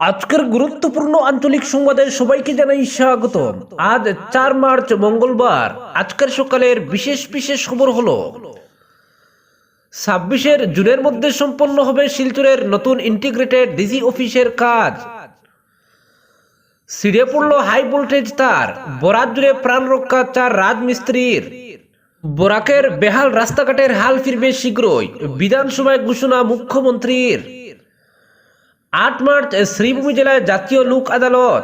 আজকের গুরুত্বপূর্ণ আঞ্চলিক সংবাদে সবাইকে জানাই স্বাগত। আজ চার মার্চ, মঙ্গলবার। আজকের সকালের বিশেষ বিশেষ খবর হলো, ছাব্বিশের জুনের মধ্যে সম্পন্ন হবে শিলচরের নতুন ইন্টিগ্রেটেড ডিজি অফিসের কাজ। ছিঁড়ে পড়ল হাই ভোল্টেজ তার, বরাত জুড়ে প্রাণ রক্ষা চার রাজমিস্ত্রির। বরাকের বেহাল রাস্তাঘাটের হাল ফিরবে শীঘ্রই, বিধানসভায় ঘোষণা মুখ্যমন্ত্রীর। আট মার্চ শ্রীভূমি জেলায় জাতীয় লোক আদালত।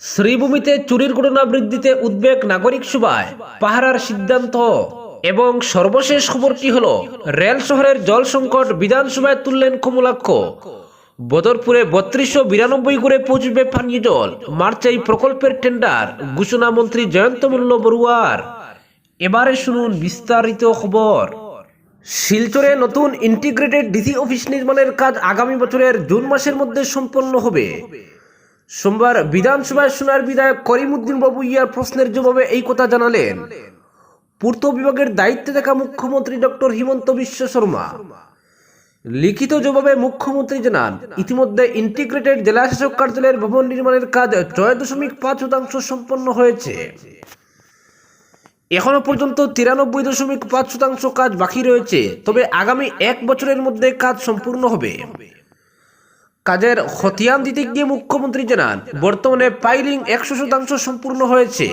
শ্রীভূমিতে চুরির ঘটনা বৃদ্ধিতে উদ্বেগ নাগরিক সভায় পাহারার সিদ্ধান্ত। এবং সর্বশেষ খবরটি হল, রেল শহরের জল সংকট বিধানসভায় তুললেন কমলাক্ষ। বদরপুরে বত্রিশশো বিরানব্বই করে পৌঁছবে পানীয় জল। মার্চে এই প্রকল্পের টেন্ডার, ঘোষণা মন্ত্রী জয়ন্ত মল্ল বড়ুয়ার। এবারে শুনুন বিস্তারিত খবর। শিলচরে নতুন ইন্টিগ্রেটেড ডিসি অফিস নির্মাণের কাজ আগামী বছরের জুন মাসের মধ্যে সম্পন্ন হবে। সোমবার বিধানসভায় সোনার বিধায়ক করিমউদ্দিন বাবু ইয়ার প্রশ্নের জবাবে এই কথা জানালেন। পূর্ত বিভাগের দায়িত্বে থাকা মুখ্যমন্ত্রী ডক্টর হিমন্ত বিশ্ব শর্মা। লিখিত জবাবে মুখ্যমন্ত্রী জানান, ইতিমধ্যে ইন্টিগ্রেটেড জেলাশাসক কার্যালয়ের ভবন নির্মাণের কাজ ছয় দশমিক পাঁচ শতাংশ সম্পন্ন হয়েছে। এখনও পর্যন্ত তিরানব্বই দশমিক পাঁচ শতাংশ কাজ বাকি রয়েছে, তবে আগামী এক বছরের মধ্যে কাজ সম্পূর্ণ হবে। কাজের খতিয়ান দিতে গিয়ে মুখ্যমন্ত্রী জানান, বর্তমানে পাইলিং একশো শতাংশ সম্পূর্ণ হয়েছে।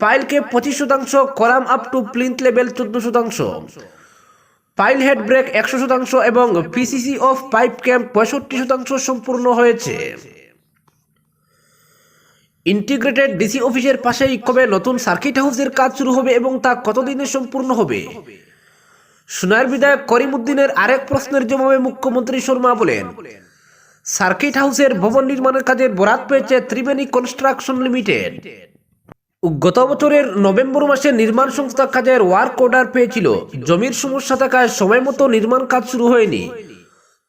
পাইলকে পঁচিশ শতাংশ, column up to plinth level চোদ্দ শতাংশ। পাইল হেড ব্রেক একশো শতাংশ এবং পিসিসি অফ পাইপ ক্যাম্প পঁয়ষট্টি শতাংশ সম্পূর্ণ হয়েছে। ইন্টিগ্রেটেড ডিসি অফিসের পাশেই কবে নতুন সার্কিট হাউসের কাজ শুরু হবে এবং তা কতদিনে সম্পূর্ণ হবে? সোনার বিধায়ক করিমউদ্দিনের আরেক প্রশ্নের জবাবে মুখ্যমন্ত্রী শর্মা বলেন সার্কিট হাউসের ভবন নির্মাণের কাজের বরাত পেয়েছে ত্রিবেণী কনস্ট্রাকশন লিমিটেড গত বছরের নভেম্বর মাসে নির্মাণ সংস্থা কাজের ওয়ার্ক অর্ডার পেয়েছিল। জমির সমস্যা থাকায় সময় মতো নির্মাণ কাজ শুরু হয়নি।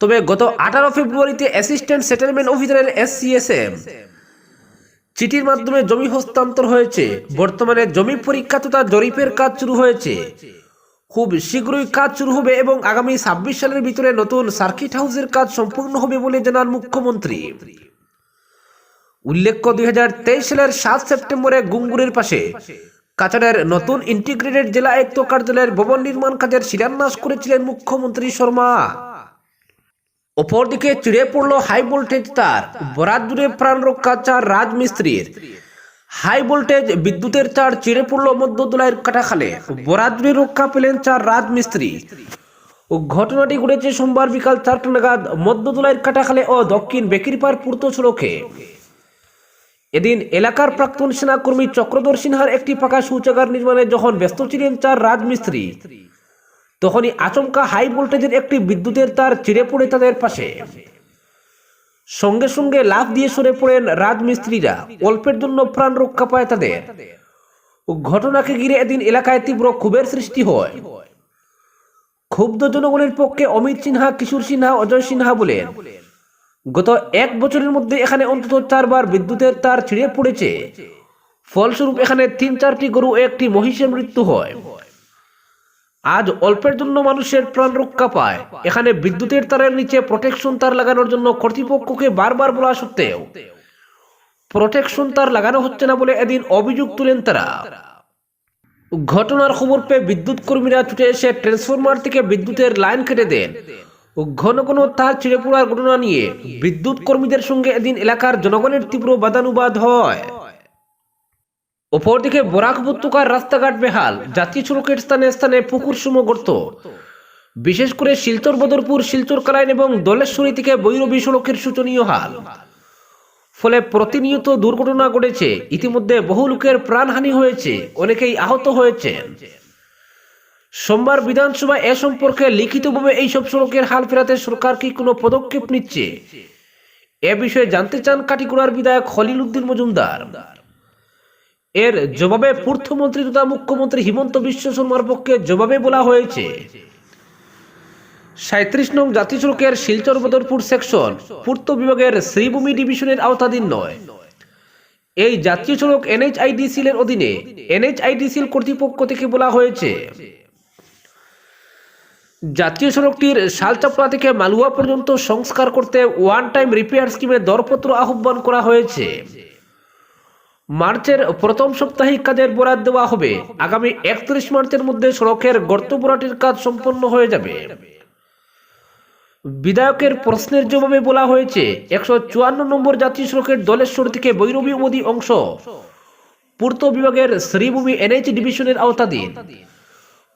তবে গত আঠারো ফেব্রুয়ারিতে অ্যাসিস্ট্যান্ট সেটেলমেন্ট অফিসারের এসসিএসএম চিঠির মাধ্যমে জমি হস্তান্তর হয়েছে। বর্তমানে জমি পরীক্ষা তথা জরিপের কাজ শুরু হয়েছে। খুব শীঘ্রই কাজ শুরু হবে এবং আগামী ছাব্বিশ সালের ভিতরে নতুন সার্কিট হাউসের কাজ সম্পূর্ণ হবে বলে জানান মুখ্যমন্ত্রী। উল্লেখ্য, দুই হাজার তেইশ সালের সাত সেপ্টেম্বরে গুঙ্গুরের পাশে কাছাড়ের নতুন ইন্টিগ্রেটেড জেলা আয়ুক্ত কার্যালয়ের ভবন নির্মাণ কাজের শিলান্যাস করেছিলেন মুখ্যমন্ত্রী শর্মা। অপরদিকে চিড়ে পড়ল হাই ভোল্টেজ তার। বরাত জুড়ে প্রাণ রক্ষা চার রাজমিস্ত্রির। হাই ভোল্টেজ বিদ্যুতের তার চিড়ে পড়ল মধ্যদোলাইয়ের কাটাখালে। বরাত জুড়ে রক্ষা পেলেন চার রাজমিস্ত্রি। ঘটনাটি ঘটেছে সোমবার বিকাল চারটা নাগাদ মধ্যদোলাইয়ের কাটাখালে ও দক্ষিণ বেকিরপাড় পূর্ত সড়কে। এদিন এলাকার প্রাক্তন সেনাকর্মী চক্রধর সিনহার একটি পাকা শৌচাগার নির্মাণে যখন ব্যস্ত ছিলেন চার রাজমিস্ত্রি তখনই আচমকা হাই ভোল্টেজের একটি বিদ্যুতের তার চিড়ে পড়ে তাদের পাশে। সঙ্গে সঙ্গে লাফ দিয়ে সরে পড়েন রাজমিস্ত্রিরা, অল্পের জন্য প্রাণ রক্ষা পায় তাদের। ঘটনাকে ঘিরে এদিন এলাকায় তীব্র ক্ষোভের সৃষ্টি হয়। ক্ষুব্ধ জনগণের পক্ষে অমিত সিনহা, কিশোর সিনহা, অজয় সিনহা বলেন, গত এক বছরের মধ্যে এখানে অন্তত চারবার বিদ্যুতের তার ছিঁড়ে পড়েছে। ফলস্বরূপ এখানে তিন চারটি গরু, একটি মহিষের মৃত্যু হয়। আজ অল্পের জন্য মানুষের প্রাণ রক্ষা পায়। এখানে বিদ্যুতের তারের নিচে প্রোটেকশন তার লাগানোর জন্য কর্তৃপক্ষকে বারবার বলা সত্ত্বেও। প্রোটেকশন তার লাগানো হচ্ছে না বলে এদিন অভিযোগ তুলেন তারা। ঘটনার খবর পেয়ে বিদ্যুৎ কর্মীরা ছুটে এসে ট্রান্সফরমার থেকে বিদ্যুতের লাইন কেটে দেন। ঘন ঘন তার ছিঁড়ে পড়ার ঘটনা নিয়ে বিদ্যুৎ কর্মীদের সঙ্গে এদিন এলাকার জনগণের তীব্র বাদানুবাদ হয়। অপরদিকে বরাক উপত্যকার রাস্তাঘাট বেহাল, জাতীয় সড়কের স্থানে স্থানে পুকুর সুম গর্ত। বিশেষ করে শিলচর, বদরপুর, শিলচর, কালাইন এবং দলেশ্বরী থেকে বৈরবী সড়কের শোচনীয় হাল। ফলে প্রতিনিয়ত দুর্ঘটনা ঘটেছে, ইতিমধ্যে বহু লোকের প্রাণহানি হয়েছে, অনেকেই আহত হয়েছেন। সোমবার বিধানসভায় এ সম্পর্কে লিখিতভাবে এইসব সড়কের হাল ফেরাতে সরকার কি কোনো পদক্ষেপ নিচ্ছে? এ বিষয়ে জানতে চান কাটিকুড়ার বিধায়ক খলিল উদ্দিন মজুমদার। এর জবাবে পূর্থমন্ত্রী তথা মুখ্যমন্ত্রী হিমন্ত বিশ্ব শর্মার পক্ষে জবাবে বলা হয়েছে। সাঁত্রিশ নং জাতীয় সড়কের শিলচর বদরপুর সেকশন, পূর্ত বিভাগের শ্রীভূমি ডিভিশনের আওতাধীন নয়। এই জাতীয় সড়ক এনএইচআইডিসিল এর অধীনে এনএইচআইডিসিল কর্তৃপক্ষ থেকে বলা হয়েছে, জাতীয় সড়কটির শালচাপড়া থেকে মালুয়া পর্যন্ত সংস্কার করতে ওয়ান টাইম রিপেয়ার স্কিমে দরপত্র আহ্বান করা হয়েছে। মার্চের প্রথম সাপ্তাহিক কাজের বরাদ দেওয়া হবে। আগামী একত্রিশ মার্চের মধ্যে সড়কের গর্ত ভরাটির কাজ সম্পন্ন হয়ে যাবে। বিধায়কের প্রশ্নের জবাবে বলা হয়েছে, একশো চুয়ান্ন নম্বর জাতীয় সড়কের দলেশ্বর থেকে বৈরবী নদী অংশ। পূর্ত বিভাগের শ্রীভূমি এনএইচ ডিভিশনের আওতাধীন।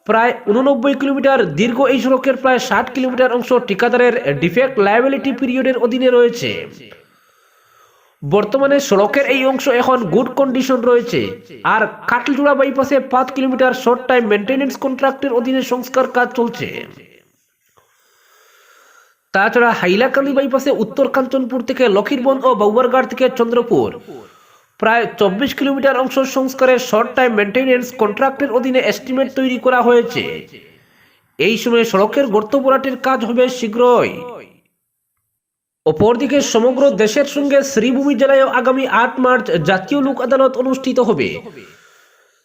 প্রায় উননব্বই কিলোমিটার দীর্ঘ এই সড়কের প্রায় ষাট কিলোমিটার অংশ ঠিকাদারের ডিফেক্ট লায়াবিলিটি পিরিয়ডের অধীনে রয়েছে। বর্তমানে সড়কের এই অংশ এখন গুড কন্ডিশন রয়েছে। আর কাটলজোড়া বাইপাসে পাঁচ কিলোমিটার শর্ট টাইম মেনটেন্যান্স কন্ট্রাক্টের অধীনে সংস্কার কাজ চলছে। তাছাড়া হাইলাকান্দি বাইপাসে উত্তর কাঞ্চনপুর থেকে লক্ষীরবন ও বাউবারঘাট থেকে চন্দ্রপুর। প্রায় চব্বিশ কিলোমিটার অংশ সংস্কারের শর্ট টাইম মেনটেন্যান্স কন্ট্রাক্টের অধীনে এস্টিমেট তৈরি করা হয়েছে। এই সময় সড়কের গর্ত ভরাটের কাজ হবে শীঘ্রই। অপরদিকে সমগ্র দেশের সঙ্গে শ্রীভূমি জেলায় আগামী আট মার্চ জাতীয় লোক আদালত অনুষ্ঠিত হবে।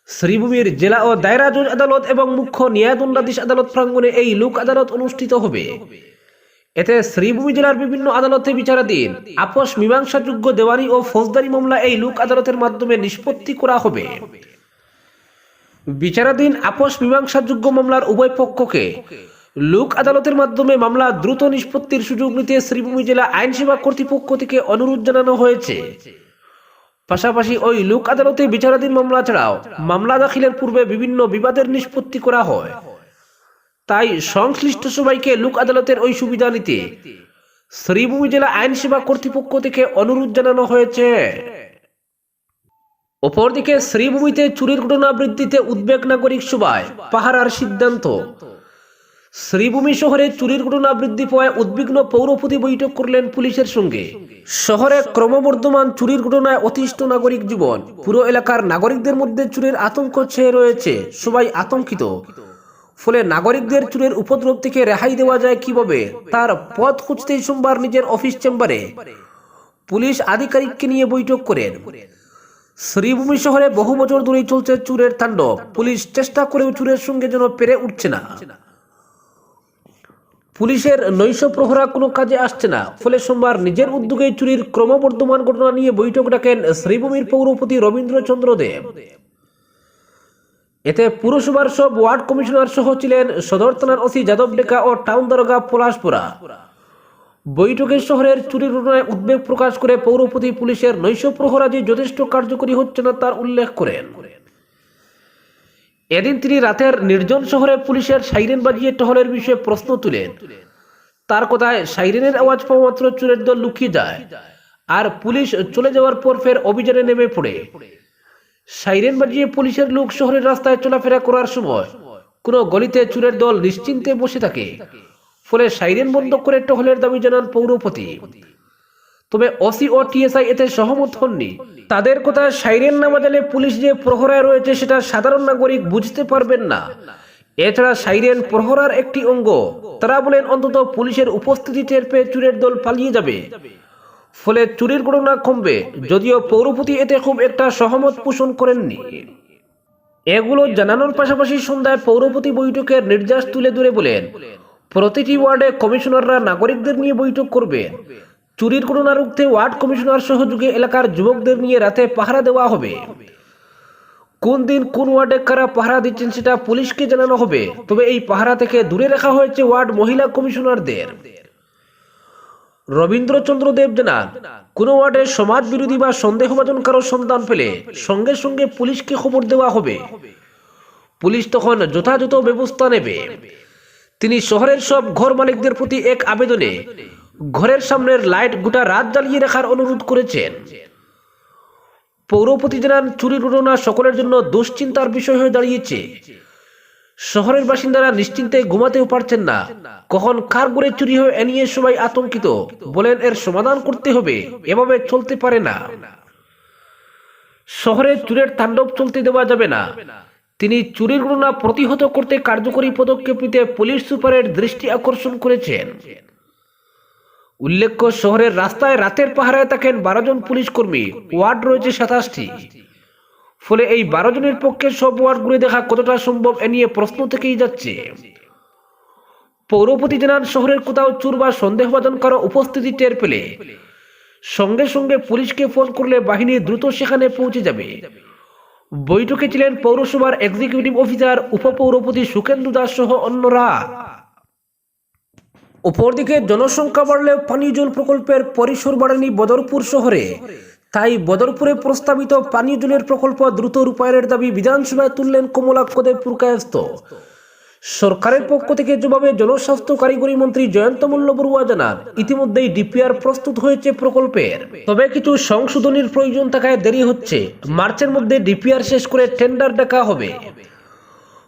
শ্রীভূমির জেলা ও দায়রা জজ আদালত এবং মুখ্য ন্যায়দণ্ডাধীশ আদালত প্রাঙ্গণে এই লোক আদালত অনুষ্ঠিত হবে। এতে শ্রীভূমি জেলার বিভিন্ন আদালতে বিচারাধীন, আপোষ, মীমাংসাযোগ্য দেওয়ানি ও ফৌজদারি মামলা এই লোক আদালতের মাধ্যমে নিষ্পত্তি করা হবে। বিচারাধীন, আপোষ, মীমাংসাযোগ্য মামলার উভয় পক্ষকে লোক আদালতের মাধ্যমে মামলা দ্রুত নিষ্পত্তির সুযোগ নিতে শ্রীভূমি জেলা আইনসেবা কর্তৃপক্ষ থেকে অনুরোধ জানানো হয়েছে। পাশাপাশি ওই লোক আদালতে বিচারাধীন মামলা ছাড়াও মামলা দাখিলের পূর্বে বিভিন্ন বিবাদের নিষ্পত্তি করা হয়। তাই সংশ্লিষ্ট সবাইকে লোক আদালতের ওই সুবিধা নিতে শ্রীভূমি জেলা আইন সেবা কর্তৃপক্ষ থেকে অনুরোধ জানানো হয়েছে। অপরদিকে শ্রীভূমিতে চুরির ঘটনা বৃদ্ধিতে উদ্বেগ নাগরিক সভায় পাহারার সিদ্ধান্ত। শ্রীভূমি শহরে চুরির ঘটনা বৃদ্ধি পাওয়ায় উদ্বিগ্ন পৌরপতি বৈঠক করলেন পুলিশের সঙ্গে। শহরে ক্রমবর্ধমান চুরির ঘটনায় অতিষ্ঠ নাগরিক জীবন। পুরো এলাকার নাগরিকদের মধ্যে চুরির আতঙ্ক ছেয়ে রয়েছে। সবাই আতঙ্কিত। ফলে নাগরিকদের চুরের উপদ্রব থেকে রেহাই দেওয়া যায় কীভাবে, তার পথ খুঁজতেই সোমবার নিজের অফিস চেম্বারে পুলিশ আধিকারিককে নিয়ে বৈঠক করেন। শ্রীভূমি শহরে বহু বছর ধরেই চলছে চুরের তাণ্ডব। পুলিশ চেষ্টা করেও চুরের সঙ্গে যেন পেরে উঠছে না। পুলিশের নৈশ প্রহরা কোনো কাজে আসছে না। ফলে সোমবার নিজের উদ্যোগে চুরির ক্রমবর্ধমান ঘটনা নিয়ে বৈঠক ডাকেন শ্রীভূমির পৌরপতি রবীন্দ্রচন্দ্র দেব। এতে পুরসভার সব ওয়ার্ড কমিশনার সহ ছিলেন সদর থানার ওসি যাদব ডেকা ও টাউন দারোগা পলাশপুরা বৈঠকে শহরের চুরির ঘটনায় উদ্বেগ প্রকাশ করে পৌরপতি পুলিশের নৈশ যে যথেষ্ট কার্যকরী হচ্ছে না তার উল্লেখ করেন। এদিন তিনি রাতের নির্জন শহরে পুলিশের সাইরেন বাজিয়ে টহলের বিষয়ে প্রশ্ন তুলেন। তার কথায় সাইরেনের আওয়াজ পাওয়া মাত্র চুরের দল লুকিয়ে যায়। আর পুলিশ চলে যাওয়ার পর ফের অভিযানে নেমে পড়ে। সাইরেন বাজিয়ে পুলিশের লোক শহরের রাস্তায় চলাফেরা করার সময় কোনো গলিতে চুরের দল নিশ্চিন্তে বসে থাকে। ফলে সাইরেন বন্ধ করে টহলের দাবি জানান পৌরপতি। তবে ওসি ও টিএসআই এতে সহমত হননি। তাদের কথা সাইরেন না বাজালে পুলিশ যে প্রহরায় রয়েছে সেটা সাধারণ নাগরিক বুঝতে পারবেন না। এছাড়া সাইরেন প্রহরার একটি অঙ্গ। তারা বলেন অন্তত পুলিশের উপস্থিতি টের পেয়ে চুরের দল পালিয়ে যাবে। ফলে চুরির ঘটনা কমবে। যদিও পৌরপতি এতে খুব একটা সহমত পোষণ করেননি। এগুলো জানানোর পাশাপাশি সন্ধ্যায় পৌরপতি বৈঠকের নির্যাস তুলে ধরে বলেন, প্রতিটি ওয়ার্ডে কমিশনাররা নাগরিকদের নিয়ে বৈঠক করবেন চুরির ঘটনা রুখতে ওয়ার্ড কমিশনার সহযোগে এলাকার যুবকদের নিয়ে রাতে পাহারা দেওয়া হবে। কোন দিন কোন ওয়ার্ডে কারা পাহারা দিচ্ছেন সেটা পুলিশকে জানানো হবে। তবে এই পাহারা থেকে দূরে রাখা হয়েছে ওয়ার্ড মহিলা কমিশনারদের। রবীন্দ্রচন্দ্র দেব জানান, কোন ওয়ার্ডে সমাজ বিরোধী বা সন্দেহভাজন কারও সন্ধান পেলে সঙ্গে সঙ্গে পুলিশকে খবর দেওয়া হবে। পুলিশ তখন যথাযথ ব্যবস্থা নেবে। তিনি শহরের সব ঘর মালিকদের প্রতি এক আবেদনে ঘরের সামনের লাইট গোটা রাত জ্বালিয়ে রাখার অনুরোধ করেছেন। পৌরপতি জানান চুরির ঘটনা সকলের জন্য দুশ্চিন্তার বিষয় হয়ে দাঁড়িয়েছে। শহরের বাসিন্দারা নিশ্চিন্তে ঘুমাতেও পারছেন না। কখন কার গড়ে চুরি হয়ে এ নিয়ে সবাই আতঙ্কিত। বলেন, এর সমাধান করতে হবে, এভাবে চলতে পারে না। শহরে চুরের তাণ্ডব চলতে দেওয়া যাবে না। তিনি চুরির ঘটনা প্রতিহত করতে কার্যকরী পদক্ষেপ নিতে পুলিশ সুপারের দৃষ্টি আকর্ষণ করেছেন। উল্লেখ্য, শহরের রাস্তায় রাতের পাহারায় থাকেন বারো জন পুলিশ কর্মী। ওয়ার্ড রয়েছে সাতাশটি। ফলে এই বারো জনের পক্ষে সব ওয়ার্ড ঘুরে দেখা কতটা সম্ভব এ নিয়ে প্রশ্ন থেকেই যাচ্ছে। পৌরপতি জানান, শহরের কোথাও চুর বা সন্দেহভাজন কারও উপস্থিতি টের পেলে। সঙ্গে সঙ্গে পুলিশকে ফোন করলে বাহিনী দ্রুত সেখানে পৌঁছে যাবে। বৈঠকে ছিলেন পৌরসভার এক্সিকিউটিভ অফিসার উপপৌরপতি সুকেন্দু দাস সহ অন্যরা। অপরদিকে জনসংখ্যা বাড়লেও পানীয় জল প্রকল্পের পরিসর বাড়েনি বদরপুর শহরে। তাই বদরপুরে প্রস্তাবিত পানীয় জলের প্রকল্প দ্রুত রূপায়ণের দাবি বিধানসভায় তুললেন কমলাক্ষদেব পুরকায়স্ত সরকারের পক্ষ থেকে জবাবে জনস্বাস্থ্য কারিগরি মন্ত্রী জয়ন্ত মল্ল বড়ুয়া জানান, ইতিমধ্যেই ডিপিআর প্রস্তুত হয়েছে প্রকল্পের। তবে কিছু সংশোধনীর প্রয়োজন থাকায় দেরি হচ্ছে। মার্চের মধ্যে ডিপিআর শেষ করে টেন্ডার ডাকা হবে।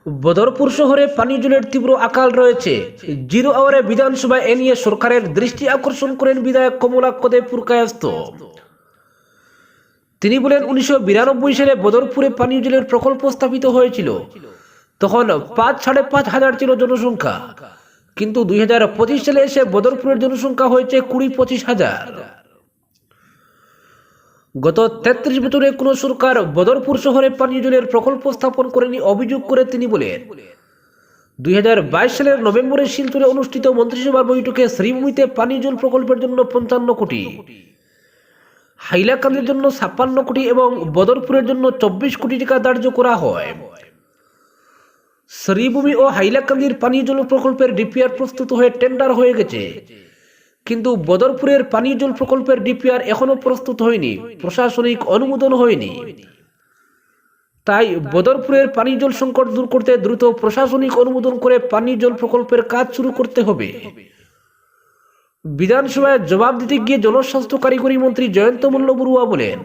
বদরপুর শহরে পানীয় জলের তীব্র আকাল রয়েছে। জিরো আওয়ারে বিধানসভায় এ নিয়ে সরকারের দৃষ্টি আকর্ষণ করেন বিধায়ক কমলাক্ষদেব পুরকায়স্ত তিনি বলেন, উনিশশো বিরানব্বই সালে বদরপুরে পানীয় জলের প্রকল্প স্থাপিত হয়েছিল। তখন পাঁচ, সাড়ে পাঁচ হাজার ছিল জনসংখ্যা। কিন্তু দুই হাজার পঁচিশ সালে এসে বদরপুরের জনসংখ্যা হয়েছে কুড়ি, পঁচিশ হাজার। গত তেত্রিশ বছরে কোন সরকার বদরপুর শহরে পানীয় জলের প্রকল্প স্থাপন করেনি অভিযোগ করে তিনি বলেন। দুই হাজার বাইশ সালের নভেম্বরে শিলচরে অনুষ্ঠিত মন্ত্রিসভার বৈঠকে শ্রীভূমিতে পানীয় জল প্রকল্পের জন্য পঞ্চান্ন কোটি, হাইলাকান্দির জন্য ছাপ্পান্ন কোটি এবং বদরপুরের জন্য চব্বিশ কোটি টাকা ধার্য করা হয়। শ্রীভূমি ও হাইলাকান্দির পানীয় জল প্রকল্পের ডিপিআর প্রস্তুত হয়ে টেন্ডার হয়ে গেছে। কিন্তু বদরপুরের পানীয় জল প্রকল্পের ডিপিআর এখনও প্রস্তুত হয়নি। প্রশাসনিক অনুমোদন হয়নি। তাই বদরপুরের পানীয় জল সংকট দূর করতে দ্রুত প্রশাসনিক অনুমোদন করে পানীয় জল প্রকল্পের কাজ শুরু করতে হবে। বিধানসভায় জবাব দিতে গিয়ে জনস্বাস্থ্য কারিগরি মন্ত্রী জয়ন্ত মল্ল বড়ুয়া বলেন,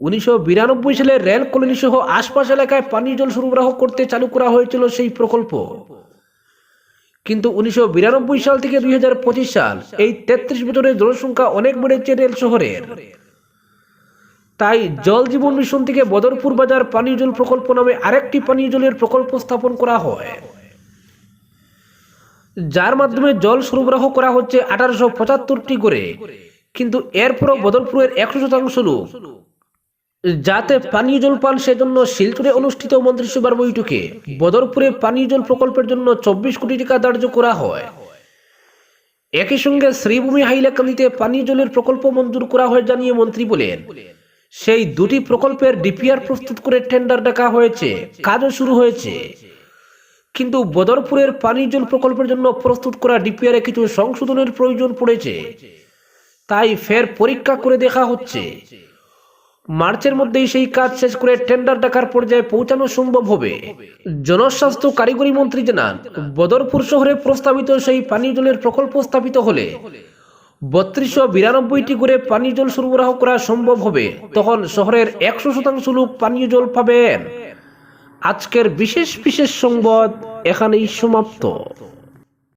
উনিশশো বিরানব্বই সালে রেল কলোনি সহ আশপাশ এলাকায় পানীয় জল সরবরাহ করতে চালু করা হয়েছিল সেই প্রকল্প। কিন্তু উনিশশো বিরানব্বই সাল থেকে দুই হাজার পঁচিশ সাল এই তেত্রিশ বছরের জনসংখ্যা অনেক বেড়েছে রেল শহরের। তাই জল জীবন মিশন থেকে বদরপুর বাজার পানীয় জল প্রকল্প নামে আরেকটি পানীয় জলের প্রকল্প স্থাপন করা হয়। যার মাধ্যমে জল সরবরাহ করা হচ্ছে আঠারোশো পঁচাত্তরটি করে কিন্তু এরপরও বদরপুরের একশো শতাংশ লোক যাতে পানীয় জল পান সেজন্য শিলচরে অনুষ্ঠিত মন্ত্রিসভার বৈঠকে বদরপুরে পানীয় জল প্রকল্পের জন্য চব্বিশ কোটি টাকা ধার্য করা হয়। একই সঙ্গে শ্রীভূমি হাইলাকান্দিতে পানীয় জলের প্রকল্প মঞ্জুর করা হয় জানিয়ে মন্ত্রী বলেন, সেই দুটি প্রকল্পের ডিপিআর প্রস্তুত করে টেন্ডার ডাকা হয়েছে, কাজও শুরু হয়েছে। কিন্তু বদরপুরের পানীয় জল প্রকল্পের জন্য প্রস্তুত করা ডিপিআরে কিছু সংশোধনের প্রয়োজন পড়েছে। তাই ফের পরীক্ষা করে দেখা হচ্ছে। মার্চের মধ্যেই সেই কাজ শেষ করে টেন্ডার ডাকার পর্যায়ে পৌঁছানো সম্ভব হবে। জনস্বাস্থ্য কারিগরি মন্ত্রী জানান, বদরপুর শহরে প্রস্তাবিত সেই পানীয় জলের প্রকল্প স্থাপিত হলে বত্রিশশো বিরানব্বইটি করে পানীয় জল সরবরাহ করা সম্ভব হবে। তখন শহরের একশো শতাংশ লোক পানীয় জল পাবেন। আজকের বিশেষ বিশেষ সংবাদ এখানেই সমাপ্ত।